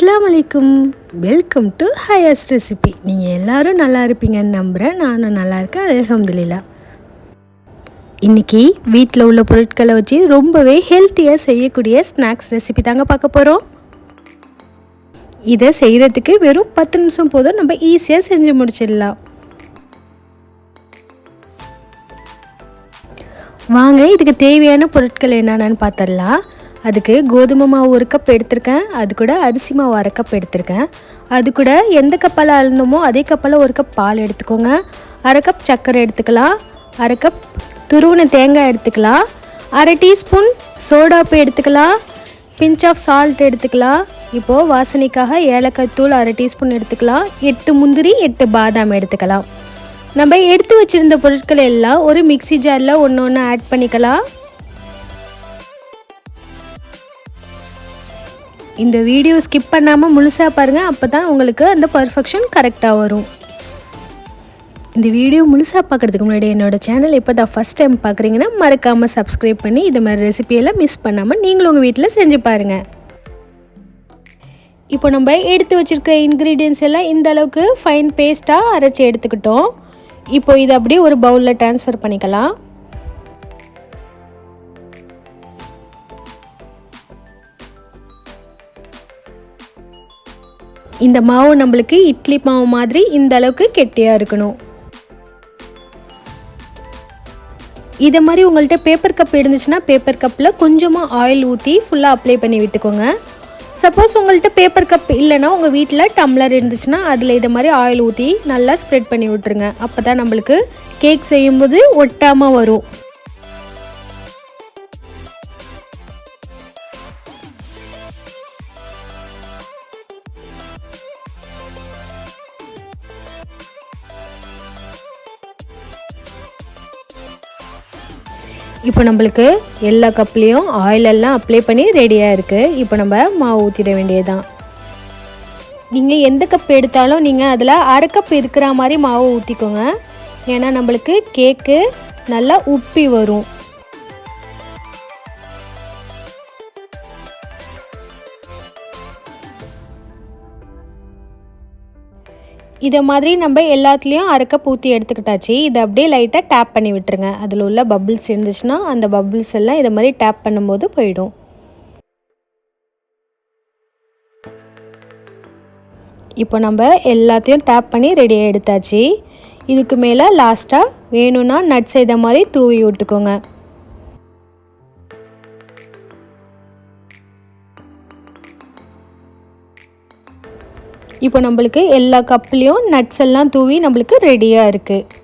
அஸ்ஸலாமு அலைக்கும். Welcome to highest recipe நீங்கள் எல்லோரும் நல்லா இருப்பீங்கன்னு நம்புகிறேன் நானும் நல்லா இருக்கேன். அல்ஹம்துலில்லா. இன்றைக்கி வீட்டில் உள்ள பொருட்களை வச்சு ரொம்பவே ஹெல்த்தியாக செய்யக்கூடிய ஸ்நாக்ஸ் ரெசிபி தாங்க பார்க்க போகிறோம் இதை செய்கிறதுக்கு வெறும் பத்து நிமிஷம் போதும். நம்ம ஈஸியாக செஞ்சு முடிச்சிடலாம். வாங்க இதுக்கு தேவையான பொருட்கள் என்னென்னு பார்த்துடலாம் அதுக்கு கோதுமை மாவு ஒரு கப் எடுத்திருக்கேன். அது கூட அரிசி மாவு அரை கப் எடுத்திருக்கேன். அது கூட எந்த கப்பால் அழுந்தோமோ அதே கப்பால் ஒரு கப் பால் எடுத்துக்கோங்க. அரை கப் சர்க்கரை எடுத்துக்கலாம். அரை கப் துருவின தேங்காய் எடுத்துக்கலாம். அரை டீஸ்பூன் சோடாப்பு எடுத்துக்கலாம். பிஞ்ச் ஆஃப் சால்ட் எடுத்துக்கலாம். இப்போது வாசனைக்காக ஏலக்காய் தூள் அரை டீஸ்பூன் எடுத்துக்கலாம். எட்டு முந்திரி எட்டு பாதாம் எடுத்துக்கலாம். நம்ம எடுத்து வச்சுருந்த பொருட்களை எல்லாம் ஒரு மிக்சி ஜாரில் ஒன்று ஒன்று ஆட் பண்ணிக்கலாம். இந்த வீடியோ ஸ்கிப் பண்ணாமல் முழுசாக பாருங்கள் அப்போ தான் உங்களுக்கு அந்த பர்ஃபெக்ஷன் கரெக்டாக வரும். இந்த வீடியோ முழுசாக பார்க்குறதுக்கு முன்னாடி என்னோடய சேனல் இப்போ தான் ஃபஸ்ட் டைம் பார்க்குறீங்கன்னா மறக்காமல் சப்ஸ்கிரைப் பண்ணி இது மாதிரி ரெசிபியெல்லாம் மிஸ் பண்ணாமல் நீங்களும் உங்கள் வீட்டில் செஞ்சு பாருங்கள் இப்போ நம்ம எடுத்து வச்சுருக்க இன்க்ரீடியன்ஸ் எல்லாம் இந்த அளவுக்கு ஃபைன் பேஸ்ட்டாக அரைச்சி எடுத்துக்கிட்டோம். இப்போ இதை அப்படியே ஒரு பவுலில் ட்ரான்ஸ்ஃபர் பண்ணிக்கலாம். இந்த மாவு நம்மளுக்கு இட்லி மாவு மாதிரி இந்த அளவுக்கு கெட்டியாக இருக்கணும். இதை மாதிரி உங்கள்கிட்ட பேப்பர் கப் இருந்துச்சுன்னா பேப்பர் கப்பில் கொஞ்சமாக ஆயில் ஊற்றி ஃபுல்லாக அப்ளை பண்ணி விட்டுக்கோங்க. சப்போஸ் உங்கள்கிட்ட பேப்பர் கப் இல்லைன்னா உங்கள் வீட்டில் டம்ளர் இருந்துச்சுன்னா அதில் இதை மாதிரி ஆயில் ஊற்றி நல்லா ஸ்ப்ரெட் பண்ணி விட்டுருங்க. அப்போ தான் நம்மளுக்கு கேக் செய்யும்போது ஒட்டாமல் வரும். இப்போ நம்மளுக்கு எல்லா கப்லேயும் ஆயிலெல்லாம் அப்ளை பண்ணி ரெடியாக இருக்குது இப்போ நம்ம மாவு ஊற்றிட வேண்டியதுதான். நீங்கள் எந்த கப் எடுத்தாலும் நீங்கள் அதில் அரை கப் இருக்கிற மாதிரி மாவு ஊற்றிக்கோங்க ஏன்னா நம்மளுக்கு கேக்கு நல்லா உப்பி வரும். இதை மாதிரி நம்ம எல்லாத்துலேயும் அரைக்க பூத்தி எடுத்துக்கிட்டாச்சு. இதை அப்படியே லைட்டாக டேப் பண்ணி விட்டுருங்க. அதில் உள்ள பபுள்ஸ் இருந்துச்சுன்னா அந்த பபுள்ஸ் எல்லாம் இதை மாதிரி டேப் பண்ணும்போது போயிடும். இப்போ நம்ம எல்லாத்தையும் டேப் பண்ணி ரெடியாக எடுத்தாச்சு. இதுக்கு மேலே லாஸ்ட்டாக வேணும்னா நட்ஸ் இதை மாதிரி தூவி விட்டுக்கோங்க. இப்போ நம்மளுக்கு எல்லா கப்லேயும் நட்ஸ் எல்லாம் தூவி நம்மளுக்கு ரெடியாக இருக்குது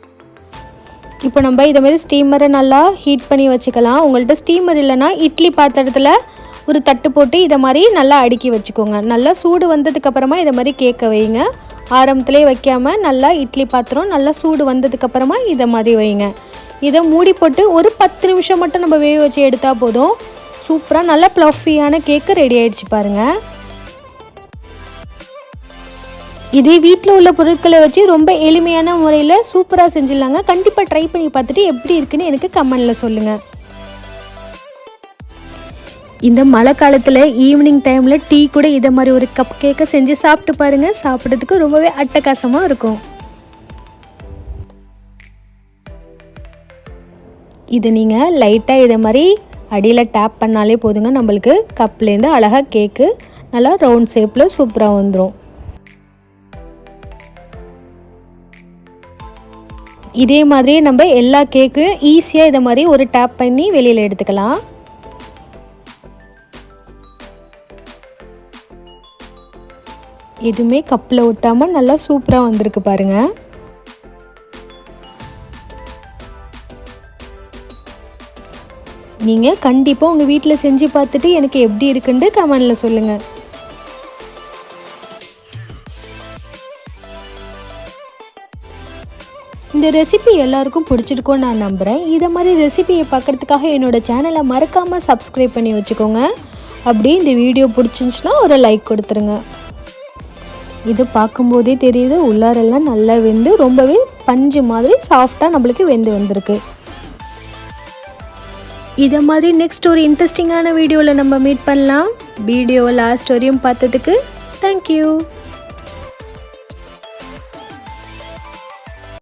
இப்போ நம்ம இதை மாதிரி ஸ்டீமரை நல்லா ஹீட் பண்ணி வச்சுக்கலாம். உங்கள்கிட்ட ஸ்டீமர் இல்லைன்னா இட்லி பாத்திரத்தில் ஒரு தட்டு போட்டு இதை மாதிரி நல்லா அடுக்கி வச்சுக்கோங்க. நல்லா சூடு வந்ததுக்கப்புறமா இதை மாதிரி கேட்க வைங்க. ஆரம்பத்திலே வைக்காமல் நல்லா இட்லி பாத்திரம் நல்லா சூடு வந்ததுக்கப்புறமா இதை மாதிரி வைங்க. இதை மூடி போட்டு ஒரு பத்து நிமிஷம் மட்டும் நம்ம வேக வச்சு எடுத்தால் போதும். சூப்பராக நல்லா ப்ளஃபியான கேக்கு ரெடி ஆகிடுச்சு பாருங்கள் இதே வீட்டில் உள்ள பொருட்களை வச்சு ரொம்ப எளிமையான முறையில் சூப்பராக செஞ்சிடலாங்க. கண்டிப்பாக ட்ரை பண்ணி பார்த்துட்டு எப்படி இருக்குன்னு எனக்கு கமெண்டில் சொல்லுங்கள் இந்த மழை காலத்தில் ஈவினிங் டைமில் டீ கூட இதை மாதிரி ஒரு கப் கேக்கை செஞ்சு சாப்பிட்டு பாருங்கள் சாப்பிட்றதுக்கு ரொம்பவே அட்டகாசமாக இருக்கும். இது நீங்கள் லைட்டாக இதை மாதிரி அடியில் டேப் பண்ணாலே போதுங்க. நம்மளுக்கு கப்லேருந்து அழகாக கேக்கு நல்லா ரவுண்ட் ஷேப்பில் சூப்பராக வந்துடும் இதே மாதிரியே நம்ம எல்லா கேக்கையும் ஈஸியாக இதை மாதிரி ஒரு டேப் பண்ணி வெளியில் எடுத்துக்கலாம். எதுவுமே கப்பில் ஒட்டாமல் நல்லா சூப்பராக வந்திருக்கு பாருங்கள் நீங்கள் கண்டிப்பாக உங்கள் வீட்டில் செஞ்சு பார்த்துட்டு எனக்கு எப்படி இருக்குன்ட்டு கமெண்டில் சொல்லுங்கள் இந்த ரெசிபி எல்லாருக்கும் பிடிச்சிருக்கும் நான் நம்புகிறேன் இதை மாதிரி ரெசிபியை பார்க்குறதுக்காக என்னோடய சேனலை மறக்காமல் சப்ஸ்கிரைப் பண்ணி வச்சுக்கோங்க. அப்படி இந்த வீடியோ பிடிச்சிருந்துச்சுன்னா ஒரு லைக் கொடுத்துருங்க. இது பார்க்கும்போதே தெரியுது உள்ளாரெல்லாம் நல்லா வெந்து ரொம்பவே பஞ்சு மாதிரி சாஃப்டாக நம்மளுக்கு வெந்து வந்திருக்கு. இதை மாதிரி நெக்ஸ்ட் ஒரு இன்ட்ரெஸ்டிங்கான வீடியோவில் நம்ம மீட் பண்ணலாம். வீடியோவை லாஸ்ட் வரையும் பார்த்ததுக்கு தேங்க்யூ